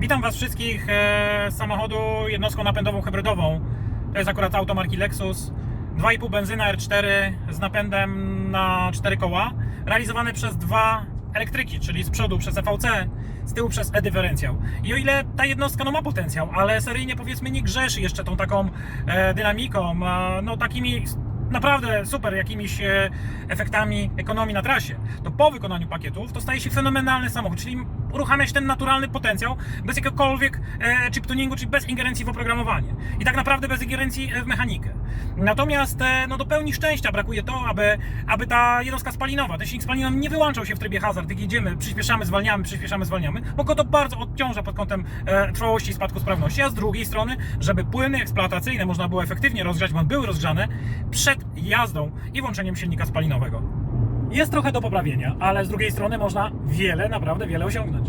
Witam Was wszystkich e, z samochodu jednostką napędową hybrydową. To jest akurat auto marki Lexus. 2,5 benzyna R4 z napędem na 4 koła, realizowane przez dwa elektryki, czyli z przodu przez EVC, z tyłu przez e-dyferencjał. I o ile ta jednostka no, ma potencjał, ale seryjnie powiedzmy nie grzeszy jeszcze tą taką e, dynamiką, e, no takimi naprawdę super jakimiś e, efektami ekonomii na trasie, to po wykonaniu pakietów to staje się fenomenalny samochód, czyli uruchamia się ten naturalny potencjał bez jakiegokolwiek e, chip tuningu, czyli bez ingerencji w oprogramowanie. I tak naprawdę bez ingerencji e, w mechanikę. Natomiast e, no, do pełni szczęścia brakuje to, aby, aby ta jednostka spalinowa, ten silnik spalinowy nie wyłączał się w trybie hazard, jak jedziemy, przyspieszamy, zwalniamy, przyspieszamy, zwalniamy, bo go to bardzo odciąża pod kątem e, trwałości i spadku sprawności, a z drugiej strony, żeby płyny eksploatacyjne można było efektywnie rozgrzać, bo były rozgrzane przed jazdą i włączeniem silnika spalinowego. Jest trochę do poprawienia, ale z drugiej strony można wiele, naprawdę wiele osiągnąć.